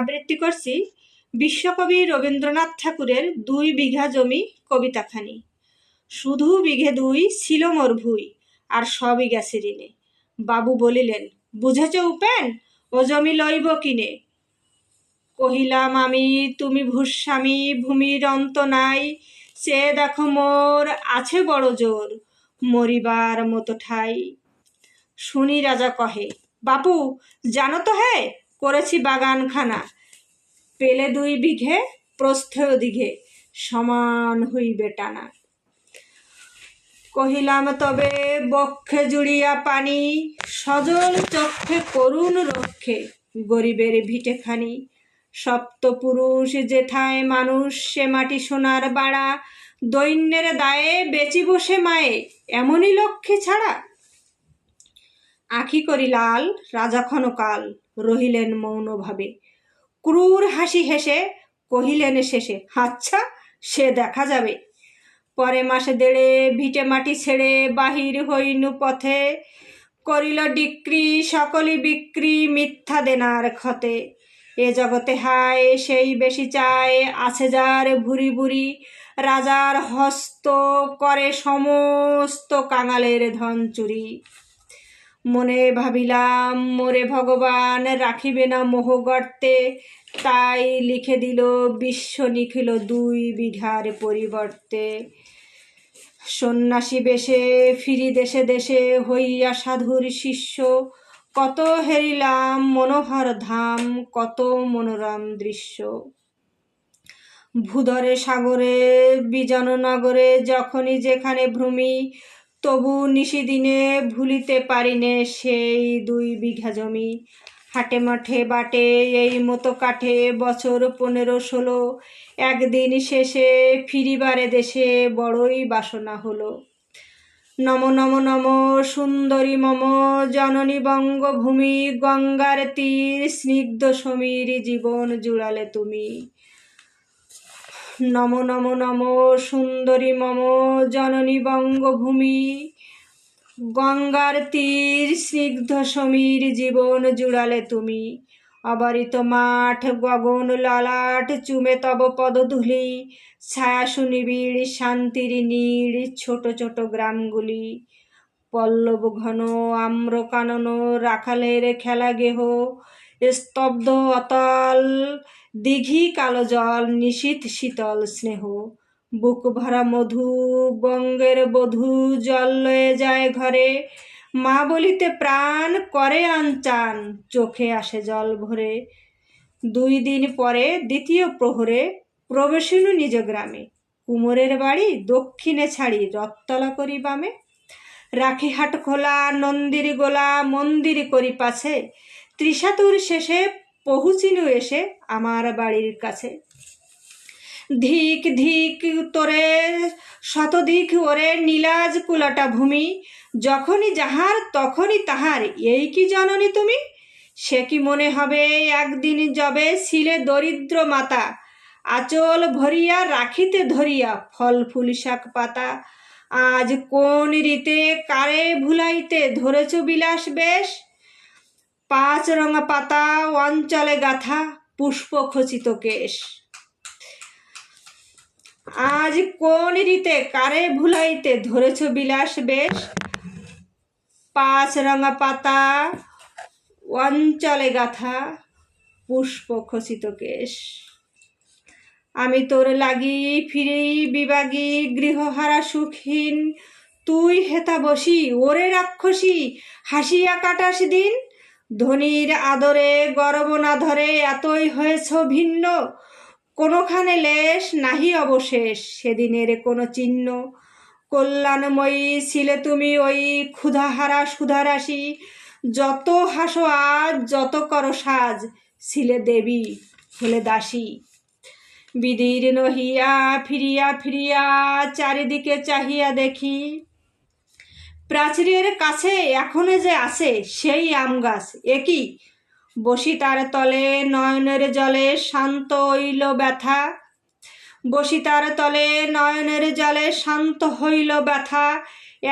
আবৃত্তি করছি বিশ্বকবি রবীন্দ্রনাথ ঠাকুরের দুই বিঘা জমি কবিতাখানি। শুধু বিঘে দুই ছিল মোর ভুই, আর সবই গেছে ঋণে বাবু বলিলেন, বুঝেছ উপেন, ও জমি লইব কিনে? কহিলাম, আমি, তুমি ভূস্বামী, ভূমির অন্ত নাই। সে দেখো মোর আছে বড় জোর, মরিবার মতো ঠাই। শুনি রাজা কহে, বাপু, জানো তো হে করেছি বাগানখানা। পেলে দুই বিঘে, প্রস্থেয় দিঘে, সমান হইবে টানা। কহিলাম, তবে বক্ষে জুড়িয়া পানি, সজল চক্ষে করুণ রক্ষে, গরিবের ভিটেখানি। সপ্তপুরুষ যেথায় মানুষ, সে মাটি সোনার বাড়া। দৈন্যের দায়ে বেচি বসে মায়ে, এমনই লক্ষ্যে ছাড়া? আখি করি লাল রাজা ক্ষণকাল। রহিলেন মৌনভাবে। ক্রূর হাসি হেসে কহিলেন শেষে আচ্ছা সে দেখা যাবে। পরে মাসে দেড়ে ভিটে মাটি ছেড়ে বাহির হইনু পথে। করিল ডিক্রি সকলই বিক্রি মিথ্যা দেনার ক্ষতে। এ জগতে হায়, সেই বেশি চায়, আছে যার ভুরি ভুরি। রাজার হস্ত করে সমস্ত কাঙালের ধন চুরি। মনে ভাবিলাম, মোরে ভগবান, রাখিবে না মোহ গর্তে। তাই লিখে দিল বিশ্ব নিখিল দুই বিঘার পরিবর্তে। সন্ন্যাসী বেশে, ফিরি দেশে দেশে হইয়া সাধুর শিষ্য। কত হেরিলাম মনোহর ধাম, কত মনোরম দৃশ্য। ভূধরে সাগরে, বিজননগরে, যখনই যেখানে ভ্রমি তবু নিশিদিনে ভুলিতে পারিনে সেই দুই বিঘা জমি। হাটে মাঠে বাটে এই মতো কাঠে বছর পনেরো ষোলো। একদিন শেষে ফিরিবারে দেশে বড়ই বাসনা হলো। নম নম নম সুন্দরী মম জননী বঙ্গভূমি গঙ্গার তীর স্নিগ্ধ সমীর জীবন জুড়ালে তুমি। নম নম নম সুন্দরী মম জননী বঙ্গভূমি। গঙ্গার তীর স্নিগ্ধ সমীর জীবন জুড়ালে তুমি। অবারিত মাঠ, গগন ললাট, চুমে তব পদধূলি ছায়া সুনিবিড় শান্তির নীড়, ছোট ছোট গ্রামগুলি। পল্লব ঘন আম্র কানন রাখালের খেলা গেহ, স্তব্ধ অতল দিঘি কালো জল নিশীত শীতল স্নেহ। বুক ভরা মধু, বঙ্গের বধূ জল লয়ে যায় ঘরে। মা বলিতে প্রাণ, করে আনচান, চোখে আসে জল ভরে। দুই দিন পরে দ্বিতীয় প্রহরে প্রবেশিনু নিজ গ্রামে। কুমোরের বাড়ি দক্ষিণে ছাড়ি রথতলা করি বামে। রাখিহাট খোলা, নন্দির গোলা, মন্দির করি পাছে। ত্রিশাতুর শেষে পহুচিনু এসে আমার বাড়ির কাছে। ধিক ধিক তোরে, শতধিক ওরে নীলাজ কুলাটা ভূমি, যখনই যাহার তখনই তাহার, এই কি জননী তুমি? সে কি মনে হবে একদিন যবে ছিলে দরিদ্র মাতা, আচল ভরিয়া রাখিতে ধরিয়া ফল, ফুল, শাক, পাতা। আজ কোন রীতে কারে ভুলাইতে ধরেছ বিলাস বেশ? পাঁচ রঙা পাতা অঞ্চলে গাথা পুষ্প খচিত কেশ। আজ কোন রীতে কারে ভুলাইতে ধরেছ বিলাস বেশ? পাঁচ রঙা পাতা অঞ্চলে গাথা পুষ্প খচিত কেশ। আমি তোর লাগি ফিরি বিবাগী গৃহহারা সুখহীন তুই হেতা বসি, ওরে রাক্ষসী, হাসিয়া কাটাস দিন। ধনির আদরে গরব না ধরে এতই হয়েছ ভিন্ন। কোনোখানে লেশ নাহি অবশেষ, সেদিনের কোনো চিহ্ন। কল্যাণময়ী ছিলে তুমি ওই ক্ষুধাহারা সুধারাশি। যত হাসো আজ, যত করো সাজ, ছিলে দেবী হলে দাসী। বিদীর্ণ হইয়া ফিরিয়া ফিরিয়া চারিদিকে চাহিয়া দেখি প্রাচীরের কাছে এখনও যে আছে সেই আম গাছ একই বসি তার তলে নয়নের জলে শান্ত হইল ব্যথা। বসি তার তলে নয়নের জলে শান্ত হইল ব্যথা।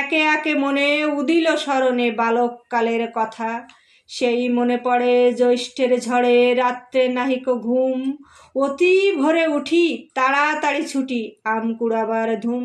একে একে মনে উদিল স্মরণে বালককালের কথা। সেই মনে পড়ে জ্যৈষ্ঠের ঝড়ে, রাত্রে নাহিক ঘুম। অতি ভোরে উঠি, তাড়াতাড়ি ছুটি, আম কুড়াবার ধুম।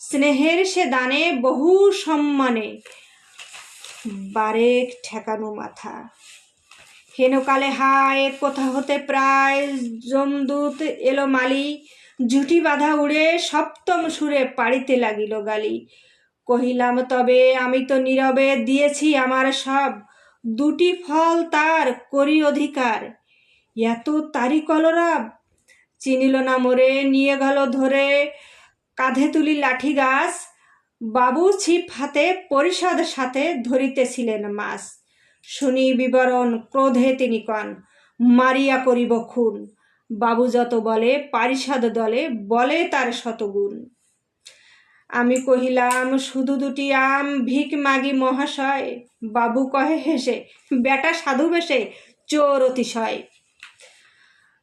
স্নেহের সে দানে বহু সম্মানে। বারেক ঠেকানো মাথা। হেনকালে হায়, কোথা হতে প্রায় জমদূত এলো মালি। জুটি বাঁধা উড়ে সপ্তম সুরে পাড়িতে লাগিল গালি। কহিলাম, তবে আমি তো নীরবে দিয়েছি আমার সব। দুটি ফল তার করি অধিকার। এত তারি কলরাব। চিনিল না মোরে, নিয়ে গেল ধরে। কাঁধে তুলি লাঠি গাছ, বাবু ছিপ হাতে পরিষদ সাথে ধরিতেছিলেন মাছ। শুনি বিবরণ ক্রোধে তিনি কন, মারিয়া করিব খুন। বাবু যত বলে, পারিষদ দলে, বলে তার শতগুণ। আমি কহিলাম, শুধু দুটি আম, ভিক মাগি মহাশয়? বাবু কহে, হেসে, বেটা সাধু বেশে, চোর অতিশয়।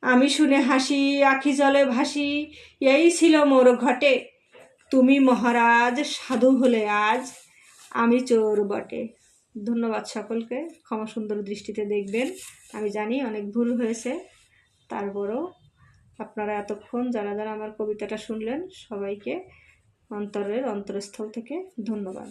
আমি শুনে হাসি, আখি জলে ভাসি, এই ছিল মোর ঘটে। তুমি মহারাজ, সাধু হলে আজ আমি চোর বটে। ধন্যবাদ সকলকে, ক্ষমা সুন্দর দৃষ্টিতে দেখবেন। আমি জানি অনেক ভুল হয়েছে। তারপরও আপনারা এতক্ষণ যারা যারা আমার কবিতাটা শুনলেন, সবাইকে অন্তরের অন্তরস্থল থেকে ধন্যবাদ।